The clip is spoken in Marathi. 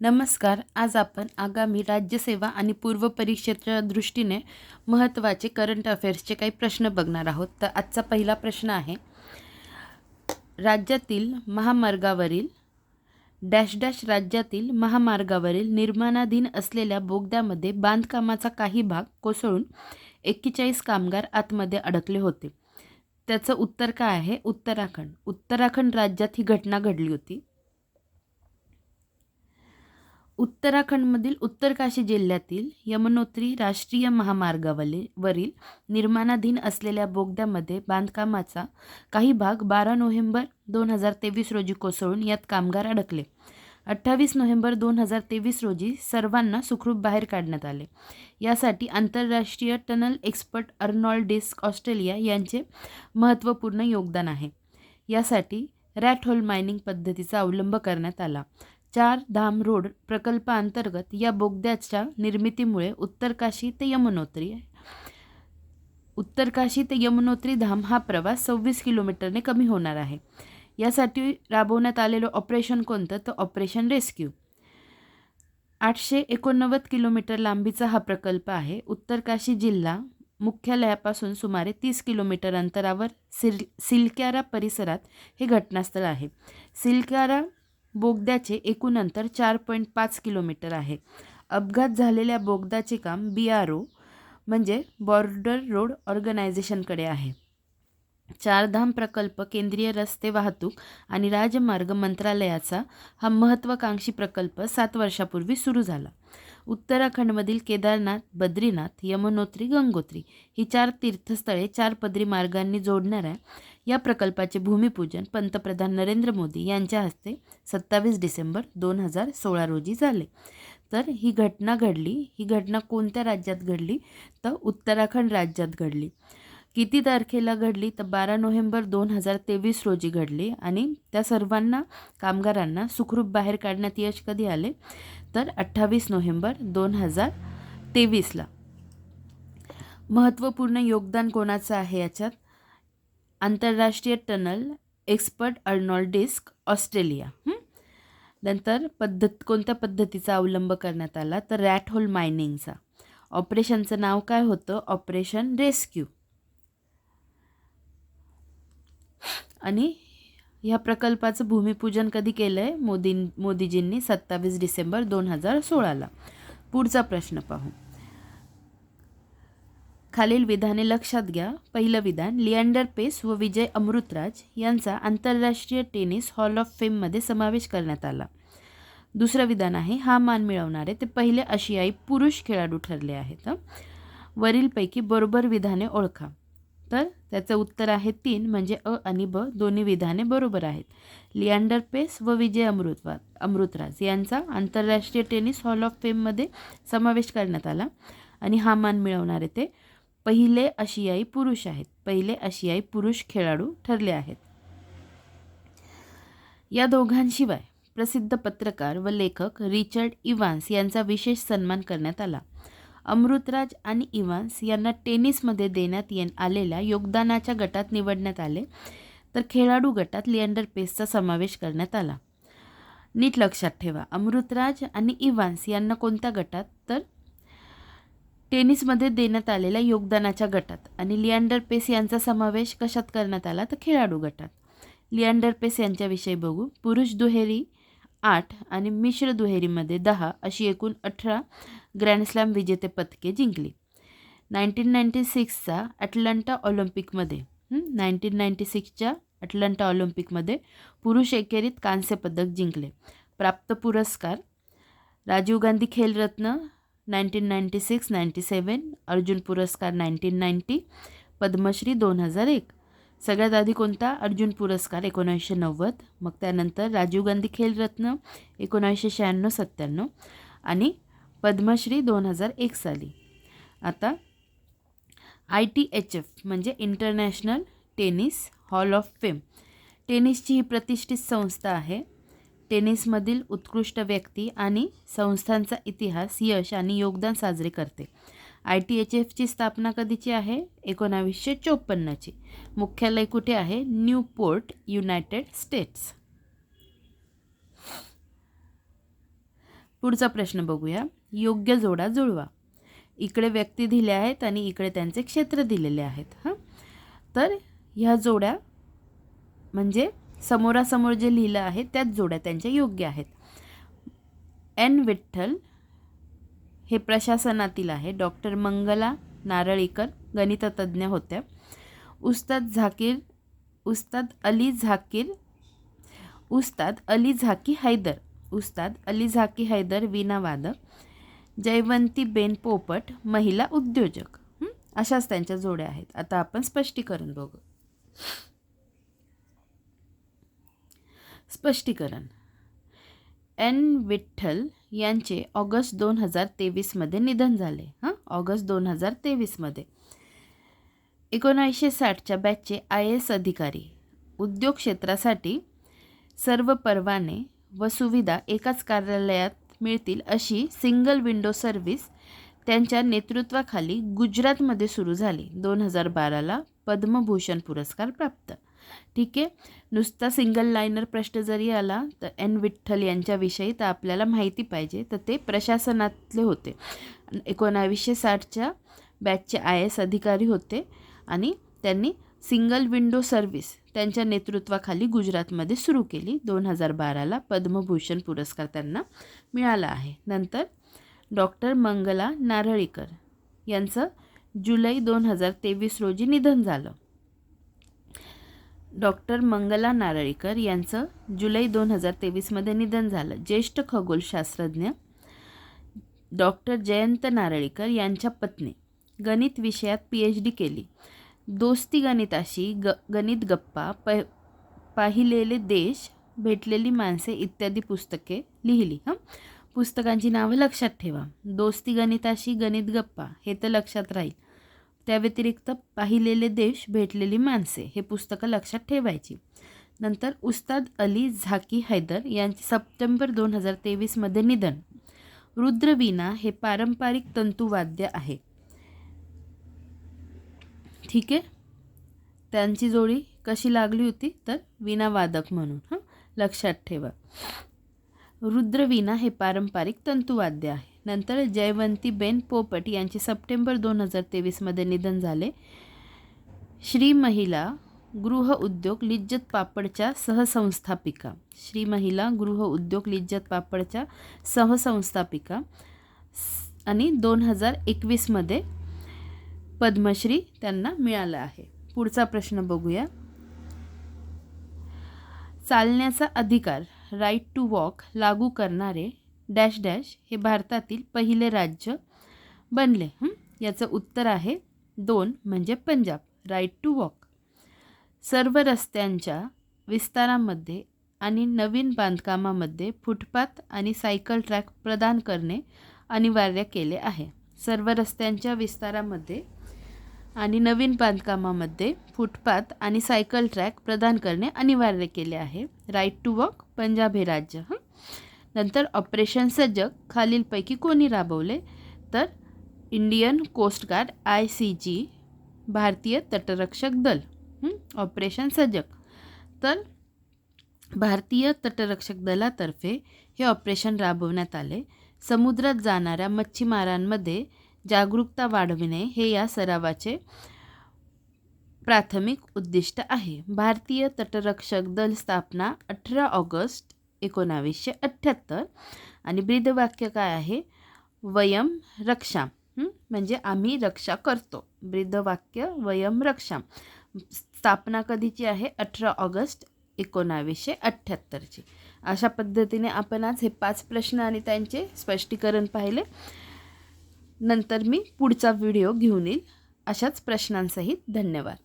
नमस्कार. आज आपण आगामी राज्यसेवा आणि पूर्व परीक्षेच्या दृष्टीने महत्त्वाचे करंट अफेअर्सचे काही प्रश्न बघणार आहोत. तर आजचा पहिला प्रश्न आहे राज्यातील महामार्गावरील डॅश डॅश राज्यातील महामार्गावरील निर्माणाधीन असलेल्या बोगद्यामध्ये बांधकामाचा काही भाग कोसळून एक्केचाळीस कामगार आतमध्ये अडकले होते. त्याचं उत्तर काय आहे? उत्तराखंड. उत्तराखंड राज्यात ही घटना घडली होती. उत्तराखंडमधील उत्तरकाशी जिल्ह्यातील यमुनोत्री राष्ट्रीय महामार्गावले वरील निर्माणाधीन असलेल्या बोगद्यामध्ये बांधकामाचा काही भाग बारा नोव्हेंबर दोन हजार तेवीस रोजी कोसळून यात कामगार अडकले. अठ्ठावीस नोव्हेंबर दोन हजार तेवीस रोजी सर्वांना सुखरूप बाहेर काढण्यात आले. यासाठी आंतरराष्ट्रीय टनल एक्सपर्ट अर्नॉल्ड डिस्क ऑस्ट्रेलिया यांचे महत्त्वपूर्ण योगदान आहे. यासाठी रॅट होल मायनिंग पद्धतीचा अवलंब करण्यात आला. चार धाम रोड प्रकल्पाअंतर्गत या बोगद्याच्या निर्मितीमुळे उत्तरकाशी ते यमुनोत्री उत्तरकाशी ते यमुनोत्री धाम हा प्रवास सव्वीस किलोमीटरने कमी होणार आहे. यासाठी राबवण्यात आलेलं ऑपरेशन कोणतं? तर ऑपरेशन रेस्क्यू. आठशे एकोणनव्वद किलोमीटर लांबीचा हा प्रकल्प आहे. उत्तरकाशी जिल्हा मुख्यालयापासून सुमारे तीस किलोमीटर अंतरावर सिल सिलक्यारा परिसरात हे घटनास्थळ आहे. सिलक्यारा बोगद्याचे एकूण अंतर चार पॉईंट पाच किलोमीटर आहे. अपघात झालेल्या बोगदाचे काम बी आर ओ म्हणजे बॉर्डर रोड ऑर्गनायझेशनकडे आहे. चारधाम प्रकल्प केंद्रीय रस्ते वाहतूक आणि राजमार्ग मंत्रालयाचा हा महत्त्वाकांक्षी प्रकल्प सात वर्षापूर्वी सुरू झाला. उत्तराखंडमधील केदारनाथ बद्रीनाथ यमुनोत्री गंगोत्री ही चार तीर्थस्थळे चार पदरी मार्गांनी जोडणाऱ्या या प्रकल्पाचे भूमिपूजन पंतप्रधान नरेंद्र मोदी यांच्या हस्ते सत्तावीस डिसेंबर दोन हजार सोळा रोजी झाले. तर ही घटना घडली ही घटना कोणत्या राज्यात घडली? तर उत्तराखंड राज्यात घडली. किती तारखेला घडली? तर बारा नोव्हेंबर दोन हजार तेवीस रोजी घडली आणि त्या सर्वांना कामगारांना सुखरूप बाहेर काढण्यात यश कधी आले? तर अठ्ठावीस नोव्हेंबर दोन हजार तेवीसला. महत्त्वपूर्ण योगदान कोणाचं आहे याच्यात? आंतरराष्ट्रीय टनल एक्सपर्ट अर्नॉल्ड डिस्क ऑस्ट्रेलिया. नंतर पद्धत कोणत्या पद्धतीचा अवलंब करण्यात आला? तर रॅट होल मायनिंगचा. ऑपरेशनचं नाव काय होतं? Operation rescue. आणि ह्या प्रकल्पाचं भूमिपूजन कधी केलं आहे मोदी मोदीजींनी सत्तावीस डिसेंबर दोन हजार सोळाला. पुढचा प्रश्न पाहू. खालील विधाने लक्षात घ्या. पहिलं विधान लिअँडर पेस व विजय अमृतराज यांचा आंतरराष्ट्रीय टेनिस हॉल ऑफ फेममध्ये समावेश करण्यात आला. दुसरं विधान आहे हा मान मिळवणारे ते पहिले आशियाई पुरुष खेळाडू ठरले आहेत. वरीलपैकी बरोबर विधाने ओळखा. तर त्याचं उत्तर आहे तीन म्हणजे अ आणि ब दोन्ही विधाने बरोबर आहेत. लिअँडर पेस व विजय अमृतवा अमृतराज यांचा आंतरराष्ट्रीय टेनिस हॉल ऑफ फेममध्ये समावेश करण्यात आला. आणि हा मान मिळवणारे ते पहिले आशियाई पुरुष आहेत. पहिले आशियाई पुरुष खेळाडू ठरले आहेत. या दोघांशिवाय प्रसिद्ध पत्रकार व लेखक रिचर्ड इव्हान्स यांचा विशेष सन्मान करण्यात आला. अमृतराज आणि इव्हान्स यांना टेनिसमध्ये देण्यात ये आलेल्या योगदानाच्या गटात निवडण्यात आले तर खेळाडू गटात लिएंडर पेसचा समावेश करण्यात आला. नीट लक्षात ठेवा अमृतराज आणि इव्हान्स यांना कोणत्या गटात तर टेनिसमध्ये देण्यात आलेल्या योगदानाच्या गटात आणि लिअँडर पेस यांचा समावेश कशात करण्यात आला? तर खेळाडू गटात. लिअँडर पेस यांच्याविषयी बघू. पुरुष दुहेरी आठ आणि मिश्र दुहेरीमध्ये दहा अशी एकूण अठरा ग्रँडस्लॅम विजेते पदके जिंकली. नाईन्टीन नाईन्टी सिक्सचा ॲटलांटा ऑलिम्पिकमध्ये नाईन्टीन नाईन्टी सिक्सच्या अटलांटा ऑलिम्पिकमध्ये पुरुष एकेरीत कांस्य पदक जिंकले. प्राप्त पुरस्कार Rajiv Gandhi Khel Ratna nineteen ninety six ninety seven Arjuna पुरस्कार नाईन्टीन नाईन्टी पद्मश्री दोन हजार एक. सगळ्यात आधी कोणता? अर्जुन पुरस्कार एकोणीसशे नव्वद. मग त्यानंतर राजीव गांधी खेलरत्न एकोणीसशे शहाण्णव सत्त्याण्णव आणि पद्मश्री दोन हजार एक साली. आता आय टी एच एफ म्हणजे International Tennis Hall of Fame. टेनिसची ही प्रतिष्ठित संस्था आहे. टेनिसमधील उत्कृष्ट व्यक्ती आणि संस्थांचा इतिहास यश आणि योगदान साजरे करते. आय टी एच एफची स्थापना कधीची आहे? एकोणावीसशे चोपन्नची. मुख्यालय कुठे आहे? Newport United States. पुढचा प्रश्न बघूया. योग्य जोडा जुळवा. इकडे व्यक्ती दिल्या आहेत आणि इकडे त्यांचे क्षेत्र दिलेले आहेत हां? तर ह्या जोड्या म्हणजे समोरासमोर जे लिहिलं आहे त्याच जोड्या त्यांच्या योग्य आहेत. एन विठ्ठल हे प्रशासनातील आहे. डॉक्टर मंगला नारळीकर गणिततज्ज्ञ होत्या उस्ताद झाकीर उस्ताद अली झाकीर उस्ताद अली झाकी हैदर उस्ताद अली झाकी हैदर वीणावादक जयवंती बेन पोपट महिला उद्योजक. अशाच त्यांच्या जोड्या आहेत. आता आपण स्पष्टीकरण बघू. स्पष्टीकरण. एन. विठ्ठल यांचे ऑगस्ट दोन हजार तेवीसमध्ये निधन झाले. हां? ऑगस्ट दोन हजार तेवीसमध्ये एकोणीसशे साठच्या बॅचचे आय एस अधिकारी. उद्योग क्षेत्रासाठी सर्व परवाने व सुविधा एकाच कार्यालयात मिळतील अशी सिंगल विंडो सर्व्हिस त्यांच्या नेतृत्वाखाली गुजरातमध्ये सुरू झाली. दोन हजार बाराला पद्मभूषण पुरस्कार प्राप्त. ठीक आहे? नुसता सिंगल लायनर प्रश्न जरी आला तर एन विठ्ठल यांच्याविषयी तर आपल्याला माहिती पाहिजे. तर ते प्रशासनातले होते. एकोणावीसशे साठच्या बॅचचे आय एस अधिकारी होते आणि त्यांनी सिंगल विंडो सर्व्हिस त्यांच्या नेतृत्वाखाली गुजरातमध्ये सुरू केली. दोन हजार बाराला पद्मभूषण पुरस्कार त्यांना मिळाला आहे. नंतर डॉक्टर मंगला नारळीकर यांचं जुलै दोन हजार तेवीस रोजी निधन झालं. डॉक्टर मंगला नारळीकर यांचं जुलै दोन हजार तेवीसमध्ये निधन झालं. ज्येष्ठ खगोलशास्त्रज्ञ डॉक्टर जयंत नारळीकर यांच्या पत्नी गणित विषयात पी एच डी केली. दोस्ती गणिताशी ग गणित गप्पा प पाहिलेले देश भेटलेली माणसे इत्यादी पुस्तके लिहिली. हां? पुस्तकांची नावं लक्षात ठेवा. दोस्ती गणिताशी गणित गप्पा हे तर लक्षात राहील. त्या व्यतिरिक्त पाहिलेले देश भेटलेली माणसे हे पुस्तकं लक्षात ठेवायची. नंतर उस्ताद अली झाकी हैदर यांचे सप्टेंबर दोन हजार तेवीसमध्ये निधन. रुद्रवीणा हे पारंपरिक तंतुवाद्य आहे. ठीक आहे? त्यांची जोडी कशी लागली होती? तर वीणावादक म्हणून हां? लक्षात ठेवा. रुद्रवीणा हे पारंपरिक तंतुवाद्य आहे. नंतर जयवंतीबेन पोपट यांचे सप्टेंबर दोन हजार तेवीसमध्ये निधन झाले. श्री महिला गृह उद्योग लिज्जत पापडच्या सहसंस्थापिका. श्री महिला गृह उद्योग लिज्जत पापडच्या सहसंस्थापिका. आणि दोन हजार एकवीसमध्ये पद्मश्री त्यांना मिळाला आहे. पुढचा प्रश्न बघूया. चालण्याचा अधिकार राईट टू वॉक लागू करणारे डॅश डॅश हे भारतातील पहिले राज्य बनले. याचं उत्तर आहे दोन म्हणजे पंजाब राईट टू वॉक सर्व रस्त्यांच्या विस्तारामध्ये आणि नवीन बांधकामामध्ये फुटपाथ आणि सायकल ट्रॅक प्रदान करणे अनिवार्य केले आहे. सर्व रस्त्यांच्या विस्तारामध्ये आणि नवीन बांधकामामध्ये फुटपाथ आणि सायकल ट्रॅक प्रदान करणे अनिवार्य केले आहे. राईट टू वॉक पंजाब हे राज्य. हं? नंतर ऑपरेशन सजग खालीलपैकी कोणी राबवले? तर Indian Coast Guard I C G भारतीय तटरक्षक दल ऑपरेशन सजग. तर भारतीय तटरक्षक दलातर्फे हे ऑपरेशन राबवण्यात आले. समुद्रात जाणाऱ्या मच्छीमारांमध्ये जागरूकता वाढविणे हे या सरावाचे प्राथमिक उद्दिष्ट आहे. भारतीय तटरक्षक दल स्थापना अठरा ऑगस्ट एकोणावीसशे अठ्ठ्याहत्तर आणि ब्रीदवाक्य काय आहे? वयम रक्षा. म्हणजे आम्ही रक्षा करतो. ब्रीदवाक्य वयम रक्षा. स्थापना कधीची आहे? अठरा ऑगस्ट एकोणावीसशे अठ्ठ्याहत्तरची अशा पद्धतीने आपण आज हे पाच प्रश्न आणि त्यांचे स्पष्टीकरण पाहिले. नंतर मी पुढचा व्हिडिओ घेऊन येईल. अशाच प्रश्नांसहित धन्यवाद.